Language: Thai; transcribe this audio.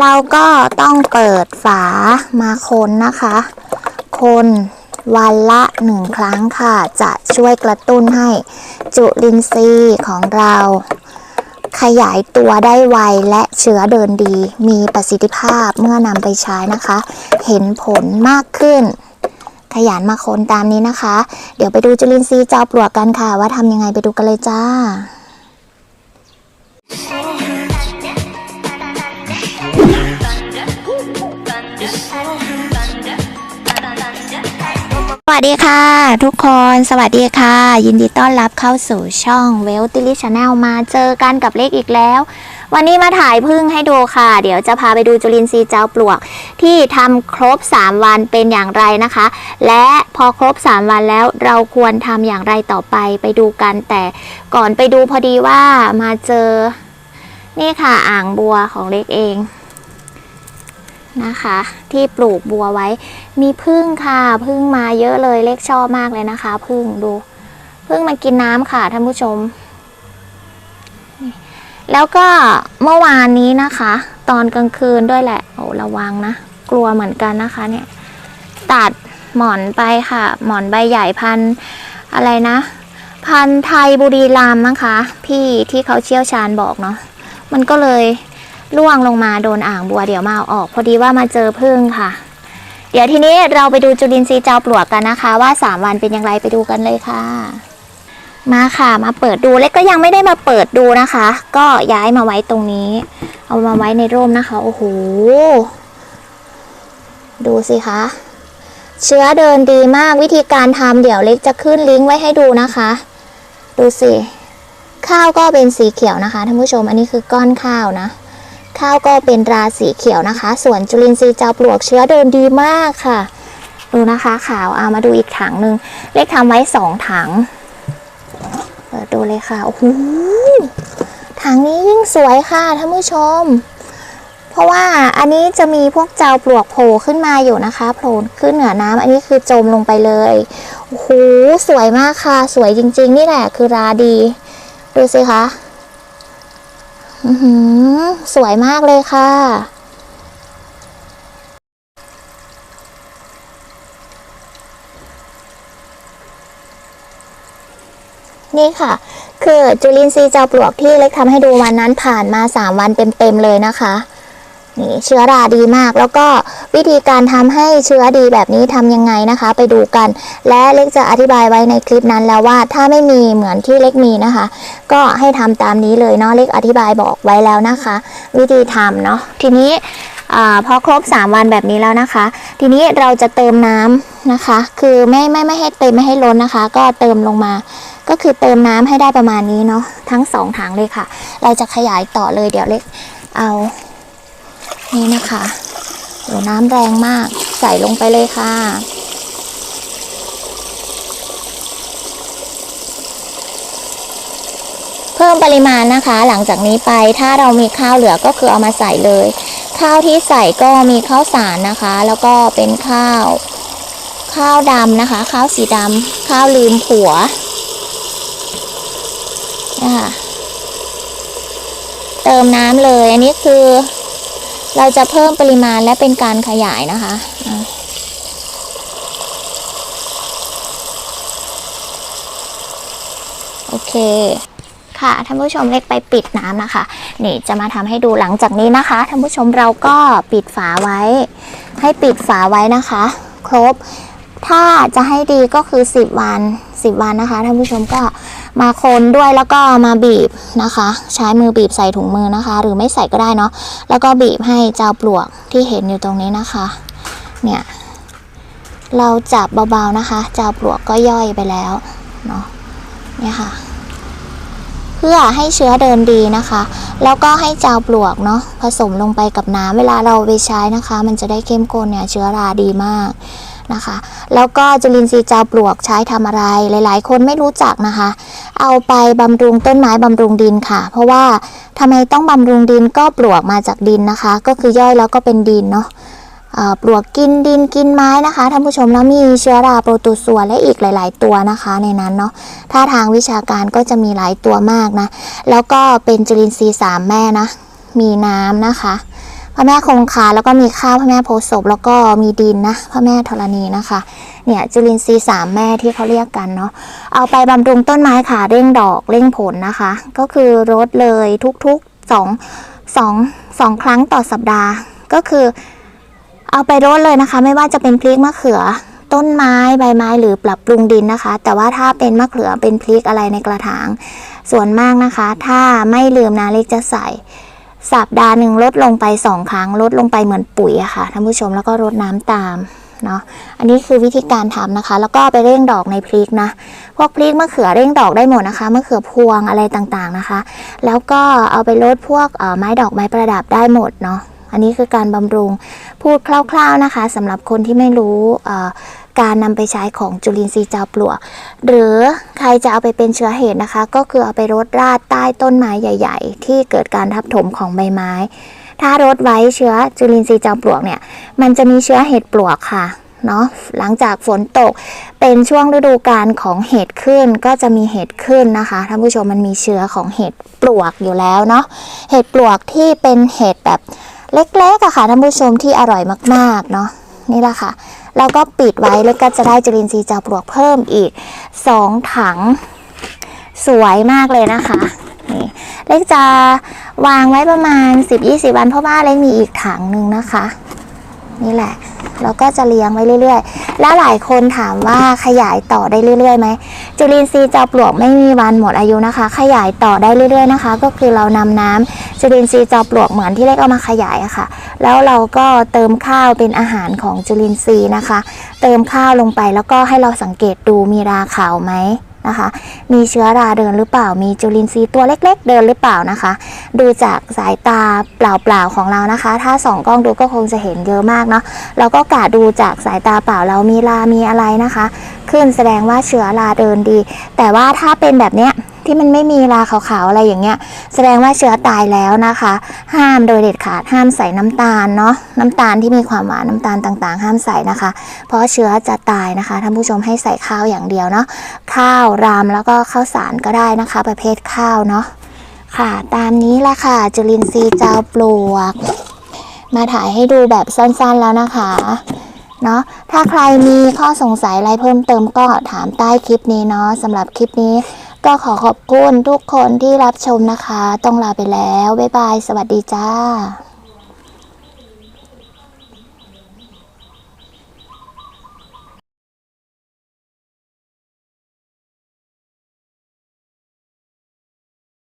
เราก็ต้องเปิดฝามาคนนะคะ คนวันละหนึ่งครั้งค่ะ จะช่วยกระตุ้นให้จุลินทรีย์ของเรา ขยายตัวได้ไวและเชื้อเดินดี มีประสิทธิภาพเมื่อนำไปใช้นะคะ เห็นผลมากขึ้น ขยันมาคนตามนี้นะคะ เดี๋ยวไปดูจุลินทรีย์จอปลวกกันค่ะ ว่าทำยังไงไปดูกันเลยจ้า สวัสดีค่ะ ทุกคนสวัสดีค่ะ ยินดีต้อนรับเข้าสู่ช่องเวลติลิชแนลมาเจอกันกับเล็กอีกแล้ว วันนี้มาถ่ายพึ่งให้ดูค่ะ เดี๋ยวจะพาไปดูจุลินทรีย์เจ้าปลวก ที่ทำครบ 3 วันเป็นอย่างไรนะคะ และพอครบ 3 วันแล้วเราควรทำอย่างไรต่อไปไปดูกันแต่ก่อนไปดูพอดีว่ามาเจอ นี่ค่ะอ่างบัวของเล็กเอง นะคะ ที่ปลูกบัวไว้ มีพึ่งค่ะพึ่งมาเยอะเลยเล็กชอบมากเลยนะคะพึ่งดูพึ่งมันกินน้ำค่ะท่านผู้ชม แล้วก็เมื่อวานนี้นะคะ ตอนกลางคืนด้วยแหละโอ้ระวังนะ กลัวเหมือนกันนะคะเนี่ย ตัดหมอนไปค่ะ หมอนใบใหญ่พันอะไรนะ พันไทยบุรีรัมย์มั้งคะ พี่ที่เขาเชี่ยวชาญบอกเนาะมันก็เลย ล่วงลงมาโดนอ่างบัวเดี๋ยวมาเอาออก พอดีว่ามาเจอพึ่งค่ะ เดี๋ยวทีนี้เราไปดูจุลินทรีย์เจ้าปลวกกันนะคะ ว่า 3 วันเป็นอย่างไรไปดูกันเลยค่ะ มาค่ะมาเปิดดูเล็กก็ยังไม่ได้มาเปิดดูนะคะ ก็ย้ายมาไว้ตรงนี้ เอามาไว้ในร่มนะคะโอ้โหดูสิคะเชื้อเดินดีมากวิธีการทำเดี๋ยวเล็กจะขึ้นลิงก์ไว้ให้ดูนะคะ ดูสิ ข้าวก็เป็นสีเขียวนะคะท่านผู้ชมอันนี้คือก้อนข้าวนะ ข้าวก็เป็นราสีเขียวนะคะ ส่วนจุลินทรีย์เจ้าปลวกเชื้อเดินดีมากค่ะ ดูนะคะขาวเอามาดูอีกถังหนึ่งเล็กทำไว้สองถังเปิดดูเลยค่ะโอ้โหถังนี้ยิ่งสวยค่ะท่านผู้ชม เพราะว่าอันนี้จะมีพวกเจ้าปลวกโผล่ขึ้นมาอยู่นะคะโผล่ขึ้นเหนือน้ำอันนี้คือจมลงไปเลยโอ้โหสวยมากค่ะ สวยจริง ๆ นี่แหละคือราดี ดูสิคะอือหือ สวยมากเลยค่ะ นี่ค่ะ คือจุลินทรีย์เจ้าปลวกที่เล็กทำให้ดูวันนั้นผ่านมา 3 วันเต็มๆเลยนะคะ นี่เชื้อราดีมาก แล้วก็วิธีการทำให้เชื้อดีแบบนี้ทำยังไงนะคะ ไปดูกัน และเล็กจะอธิบายไว้ในคลิปนั้นแล้วว่าถ้าไม่มีเหมือนที่เล็กมีนะคะ ก็ให้ทำตามนี้เลยเนาะเล็กอธิบายบอกไว้แล้วนะคะ วิธีทำเนาะทีนี้อพอครบ 3 วันแบบนี้แล้วนะคะ ทีนี้เราจะเติมน้ำนะคะ คือไม่ไม่ไม่ให้เต็มไม่ให้ล้นนะคะ ก็เติมลงมา ก็คือเติมน้ำให้ได้ประมาณนี้เนาะทั้งสองถังเลยค่ะ เราจะขยายต่อเลยเดี๋ยวเล็กเอา นี่นะคะโอ้น้ำแรงมาก ใส่ลงไปเลยค่ะ เพิ่มปริมาณนะคะ หลังจากนี้ไปถ้าเรามีข้าวเหลือก็คือเอามาใส่เลย ข้าวที่ใส่ก็มีข้าวสารนะคะ แล้วก็เป็นข้าว ข้าวดำนะคะ ข้าวสีดำข้าวลืมผัวนะคะเติมน้ำเลย อันนี้คือ เราจะเพิ่มปริมาณและเป็นการขยายนะคะโอเคค่ะท่านผู้ชมเล็กไปปิดน้ำนะคะ นี่จะมาทำให้ดูหลังจากนี้นะคะท่านผู้ชมเราก็ปิดฝาไว้ ให้ปิดฝาไว้นะคะ ครบ ถ้าจะให้ดีก็คือ 10 วัน 10 วันนะคะท่านผู้ชมก็ มาคนด้วยแล้วก็มาบีบนะคะ ใช้มือบีบใส่ถุงมือนะคะ หรือไม่ใส่ก็ได้เนาะแล้วก็บีบให้เจ้าปลวกที่เห็นอยู่ตรงนี้นะคะ เนี่ยเราจับเบาๆนะคะ เจ้าปลวกก็ย่อยไปแล้วเนาะเนี่ยค่ะ เพื่อให้เชื้อเดินดีนะคะ แล้วก็ให้เจ้าปลวกเนาะผสมลงไปกับน้ำเวลาเราไปใช้นะคะ มันจะได้เข้มข้นเนี่ยเชื้อราดีมาก นะคะ แล้วก็จุลินทรีย์เจ้าปลวกใช้ทำอะไร หลาย ๆ คนไม่รู้จักนะคะ เอาไปบำรุงต้นไม้บำรุงดินค่ะ เพราะว่าทำไมต้องบำรุงดินก็ปลวกมาจากดินนะคะ ก็คือย่อยแล้วก็เป็นดินเนาะปลวกกินดินกินไม้นะคะท่านผู้ชมแล้วมีเชื้อราโปรโตซัวและอีกหลาย ๆ ตัวนะคะ ในนั้นเนาะถ้าทางวิชาการก็จะมีหลายตัวมากนะ แล้วก็เป็นจุลินทรีย์สามแม่นะ มีน้ำนะคะ พระแม่คงคาแล้วก็มีข้าวพระแม่โพศพแล้วก็มีดินนะพระแม่ธรณีนะคะ เนี่ยจุลินทรีย์สามแม่ที่เขาเรียกกันเนาะเอาไปบำรุงต้นไม้ค่ะเร่งดอกเร่งผลนะคะ ก็คือรดเลยทุกๆสองสองสองครั้งต่อสัปดาห์ ก็คือเอาไปรดเลยนะคะ ไม่ว่าจะเป็นพริกมะเขือ ต้นไม้ใบไม้หรือปรับปรุงดินนะคะ แต่ว่าถ้าเป็นมะเขือเป็นพริกอะไรในกระถาง ส่วนมากนะคะ ถ้าไม่ลืมนะเล็กจะใส่ สัปดาห์หนึ่งลดลงไปสองครั้ง ลดลงไปเหมือนปุ๋ยอะค่ะท่านผู้ชมแล้วก็รดน้ำตามเนาะอันนี้คือวิธีการทำนะคะ แล้วก็ไปเร่งดอกในพริกนะ พวกพริกมะเขือเร่งดอกได้หมดนะคะมะเขือพวงอะไรต่างๆนะคะ แล้วก็เอาไปลดพวกเอ่อไม้ดอกไม้ประดับได้หมดเนาะอันนี้คือการบำรุงพูดคร่าว ๆนะคะสำหรับคนที่ไม่รู้เอ่อ การนำไปใช้ของจุลินทรีย์จาวปลวก หรือใครจะเอาไปเป็นเชื้อเหตุนะคะ ก็คือเอาไปรดราดใต้ต้นไม้ใหญ่ ๆ ที่เกิดการทับถมของใบไม้ ถ้ารดไว้เชื้อจุลินทรีย์จาวปลวกเนี่ย มันจะมีเชื้อเห็ดปลวกค่ะเนาะหลังจากฝนตกเป็นช่วงฤดูกาลของเห็ดขึ้นก็จะมีเห็ดขึ้นนะคะท่านผู้ชมมันมีเชื้อของเห็ดปลวกอยู่แล้วเนาะเห็ดปลวกที่เป็นเห็ดแบบเล็กๆอะค่ะท่านผู้ชมที่อร่อยมากๆเนาะนี่แหละค่ะ แล้วก็ปิดไว้แล้วก็จะได้จุลินทรีย์จาปลวกเพิ่มอีก 2 ถังสวยมากเลยนะคะนี่เล็กจะวางไว้ประมาณ 10-20 วันเพราะว่าเล็กมีอีกถังหนึ่งนะคะ นี่แหละแล้วก็จะเลี้ยงไว้เรื่อยๆ แล้วหลายคนถามว่าขยายต่อได้เรื่อยๆไหมจุลินทรีย์จาปลวกไม่มีวันหมดอายุนะคะ ขยายต่อได้เรื่อยๆนะคะ ก็คือเรานำน้ำจุลินทรีย์จาปลวกเหมือนที่เล็กเอามาขยายอะค่ะ แล้วเราก็เติมข้าวเป็นอาหารของจุลินทรีย์นะคะ เติมข้าวลงไปแล้วก็ให้เราสังเกตดูมีราขาวไหม นะคะ มีเชื้อราเดินหรือเปล่า มีจุลินทรีย์ตัวเล็ก ๆ เดินหรือเปล่านะคะ ดูจากสายตาเปล่าๆของเรานะคะ ถ้าส่องกล้องดูก็คงจะเห็นเยอะมากเนาะเราก็กะดูจากสายตาเปล่าเรามีรามีอะไรนะคะ ขึ้นแสดงว่าเชื้อราเดินดี แต่ว่าถ้าเป็นแบบเนี้ย ที่มันไม่มีราขาวๆอะไรอย่างเงี้ย แสดงว่าเชื้อตายแล้วนะคะ ห้ามโดยเด็ดขาดห้ามใส่น้ำตาลเนาะน้ำตาลที่มีความหวานน้ำตาลต่างๆ ห้ามใส่นะคะ เพราะเชื้อจะตายนะคะท่านผู้ชมให้ใส่ข้าวอย่างเดียวเนาะข้าวรามแล้วก็ข้าวสารก็ได้นะคะ ประเภทข้าวเนาะค่ะ ตามนี้แหละค่ะ จุลินทรีย์เจ้าปลวก มาถ่ายให้ดูแบบสั้นๆแล้วนะคะเนาะถ้าใครมีข้อสงสัยอะไรเพิ่มเติมก็ถามใต้คลิปนี้เนาะสำหรับคลิปนี้ ก็ขอขอบคุณทุกคนที่รับชมนะคะ ต้องลาไปแล้ว บ๊ายบาย สวัสดีจ้า